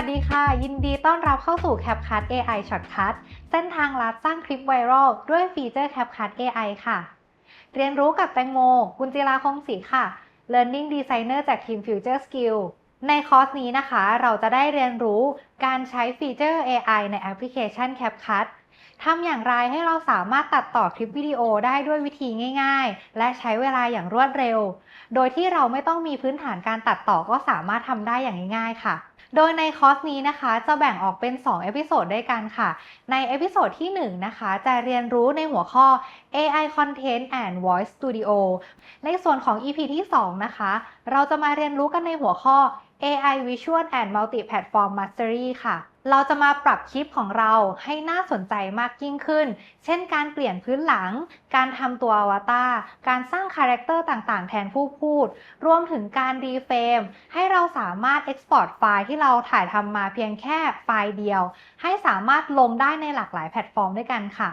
วัสดีค่ะ ยินดีต้อนรับเข้าสู่ CapCut AI Shortcut เส้นทางลัดสร้างคลิปไวรัลด้วยฟีเจอร์ CapCut AI ค่ะ เรียนรู้กับแตงโม กุญจิราคงศรีค่ะ Learning Designer จากทีม Future Skill ในคอร์สนี้นะคะ เราจะได้เรียนรู้การใช้ฟีเจอร์ AI ในแอปพลิเคชัน CapCut ทำอย่างไรให้เราสามารถตัดต่อคลิปวิดีโอได้ด้วยวิธีง่าย ๆ และใช้เวลาอย่างรวดเร็ว โดยที่เราไม่ต้องมีพื้นฐานการตัดต่อก็สามารถทำได้อย่างง่าย ๆ ค่ะ โดยในคอร์สนี้นะคะจะแบ่งออกเป็น 2 เอพิโซดด้วยกันค่ะ ในเอพิโซดที่ 1 นะคะ จะเรียนรู้ในหัวข้อ AI Content and Voice Studio ในส่วนของ EP ที่ 2 นะคะ เราจะมาเรียนรู้กันในหัวข้อ AI Visual and Multi-Platform Mastery ค่ะ เราจะมาปรับคลิปของเราให้น่าสนใจมากยิ่งขึ้น เช่นการเปลี่ยนพื้นหลัง การทำตัวอวตาร การสร้างคาแรคเตอร์ต่างๆ แทนผู้พูด รวมถึงการรีเฟรมให้เราสามารถ Export ไฟล์ที่เราถ่ายทำมาเพียงแค่ไฟล์เดียว ให้สามารถลงได้ในหลากหลายแพลตฟอร์มด้วยกันค่ะ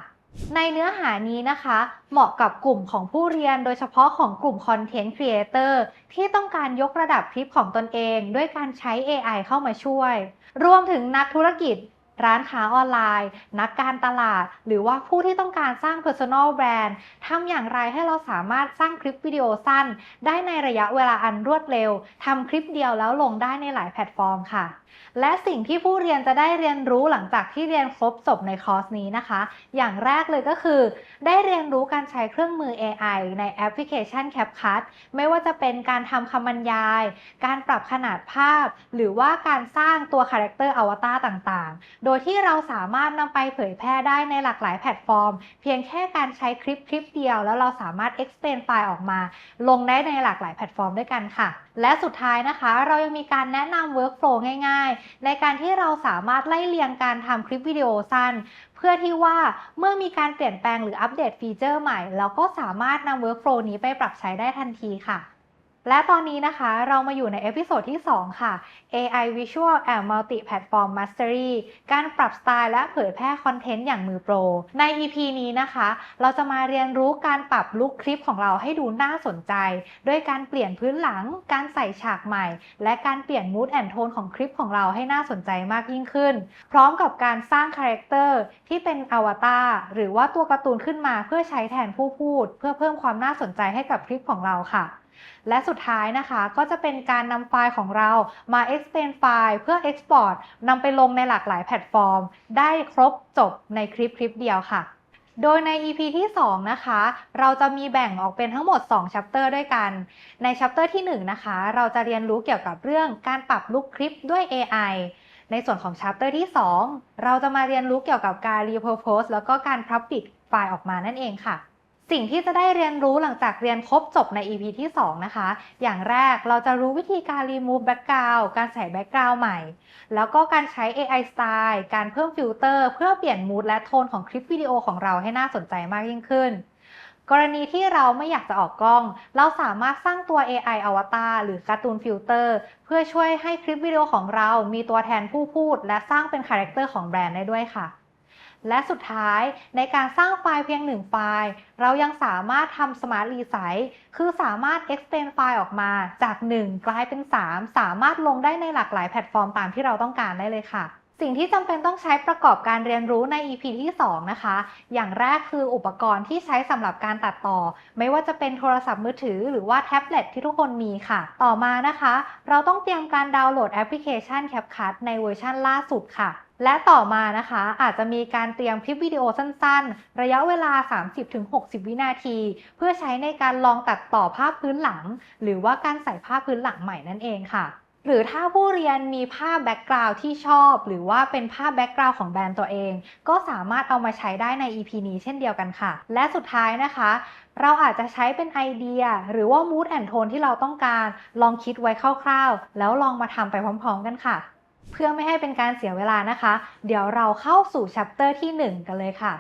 ในเนื้อหานี้นะคะ เหมาะกับกลุ่มของผู้เรียนโดยเฉพาะของกลุ่ม Content Creator ที่ต้องการยกระดับคลิปของตนเอง ด้วยการใช้ AI เข้ามาช่วย รวมถึงนักธุรกิจ ร้านค้าออนไลน์ นักการตลาด หรือว่าผู้ที่ต้องการสร้าง Personal Brand ทำอย่างไรให้เราสามารถสร้างคลิปวิดีโอสั้น ได้ในระยะเวลาอันรวดเร็วทำคลิปเดียวแล้วลงได้ในหลายแพลตฟอร์มค่ะและสิ่งที่ผู้เรียนจะได้เรียนรู้หลังจากที่เรียนครบจบในคอร์สนี้นะคะ อย่างแรกเลยก็คือ ได้เรียนรู้การใช้เครื่องมือ AI ในแอปพลิเคชัน CapCut ไม่ว่าจะเป็นการทำคำบรรยาย การปรับขนาดภาพ หรือว่าการสร้างตัวคาแรคเตอร์อวตารต่างๆ โดยที่เราสามารถนำไปเผยแพร่ได้ในหลากหลายแพลตฟอร์ม เพียงแค่การใช้คลิปคลิปเดียว แล้วเราสามารถ expand ไฟล์ออกมา ลงได้ในหลากหลายแพลตฟอร์มด้วยกันค่ะ และสุดท้ายนะคะ เรายังมีการแนะนำ workflow ง่ายๆ ในการที่เราสามารถไล่เรียงการทำคลิปวิดีโอสั้น เพื่อที่ว่าเมื่อมีการเปลี่ยนแปลงหรืออัปเดตฟีเจอร์ใหม่ เราก็สามารถนำ workflow นี้ไปปรับใช้ได้ทันทีค่ะ และตอนนี้นะคะเรามาอยู่ในเอพิโซดที่ 2 ค่ะ AI Visual and Multi-Platform Mastery การปรับสไตล์และเผยแพร่คอนเทนต์อย่างมือโปร ใน EP นี้นะคะ เราจะมาเรียนรู้การปรับลุคคลิปของเราให้ดูน่าสนใจ ด้วยการเปลี่ยนพื้นหลัง การใส่ฉากใหม่ และการเปลี่ยน mood and tone ของคลิปของเราให้น่าสนใจมากยิ่งขึ้น พร้อมกับการสร้างคาแรคเตอร์ที่เป็นอวตารหรือว่าตัวการ์ตูนขึ้นมาเพื่อใช้แทนผู้พูด เพื่อเพิ่มความน่าสนใจให้กับคลิปของเราค่ะ และสุดท้ายนะคะก็จะเป็นการนำไฟล์ของเรามา expand ไฟล์เพื่อ export นำไปลงในหลากหลายแพลตฟอร์ม ได้ครบจบในคลิปคลิปเดียวค่ะโดยใน EP ที่ 2 นะคะ เราจะมีแบ่งออกเป็นทั้งหมด2 chapter ด้วยกัน ใน chapter ที่ 1 นะคะ เราจะเรียนรู้เกี่ยวกับเรื่องการปรับลุคคลิปด้วย AI ในส่วนของ chapter ที่ 2 เราจะมาเรียนรู้เกี่ยวกับการ repurpose แล้วก็การ public ไฟล์ออกมานั่นเองค่ะ สิ่งที่จะได้เรียนรู้หลังจากเรียนครบจบใน EP ที่ 2 นะคะ อย่างแรกเราจะรู้วิธีการ remove background การใส่ background ใหม่ แล้วก็การใช้ AI style การเพิ่มฟิลเตอร์เพื่อเปลี่ยน mood และโทนของคลิปวิดีโอของเราให้น่าสนใจมากยิ่งขึ้น กรณีที่เราไม่อยากจะออกกล้อง เราสามารถสร้างตัว AI อวตารหรือการ์ตูนฟิลเตอร์เพื่อช่วยให้คลิปวิดีโอของเรามีตัวแทนผู้พูด และสร้างเป็นคาแรคเตอร์ของแบรนด์ได้ด้วยค่ะ และสุดท้ายในการสร้างไฟล์เพียงหนึ่งไฟล์ เรายังสามารถทำ Smart Resize คือสามารถ extend ไฟล์ออกมาจาก 1 กลายเป็น 3 สามารถลงได้ในหลากหลายแพลตฟอร์มตามที่เราต้องการได้เลยค่ะสิ่งที่จำเป็นต้องใช้ประกอบการเรียนรู้ใน EP ที่ 2 นะคะ อย่างแรกคืออุปกรณ์ที่ใช้สำหรับการตัดต่อ ไม่ว่าจะเป็นโทรศัพท์มือถือ หรือว่าแท็บเล็ตที่ทุกคนมีค่ะ ต่อมานะคะ เราต้องเตรียมการดาวน์โหลดแอปพลิเคชัน CapCut ในเวอร์ชันล่าสุดค่ะ และต่อมานะคะอาจจะมีการเตรียมคลิปวิดีโอสั้นๆ ระยะเวลา 30-60 วินาที เพื่อใช้ในการลองตัดต่อภาพพื้นหลัง หรือว่าการใส่ภาพพื้นหลังใหม่นั่นเองค่ะหรือถ้าผู้เรียนมีภาพแบ็กกราวด์ที่ชอบ หรือว่าเป็นภาพแบ็กกราวด์ของแบรนด์ตัวเอง ก็สามารถเอามาใช้ได้ใน EP นี้เช่นเดียวกันค่ะ และสุดท้ายนะคะ เราอาจจะใช้เป็นไอเดีย หรือว่า mood and tone ที่เราต้องการ ลองคิดไว้คร่าวๆ แล้วลองมาทำไปพร้อม ๆ กันค่ะ เพื่อไม่ให้เป็นการเสียเวลานะคะ เดี๋ยวเราเข้าสู่ชัปเตอร์ที่ 1 กันเลยค่ะ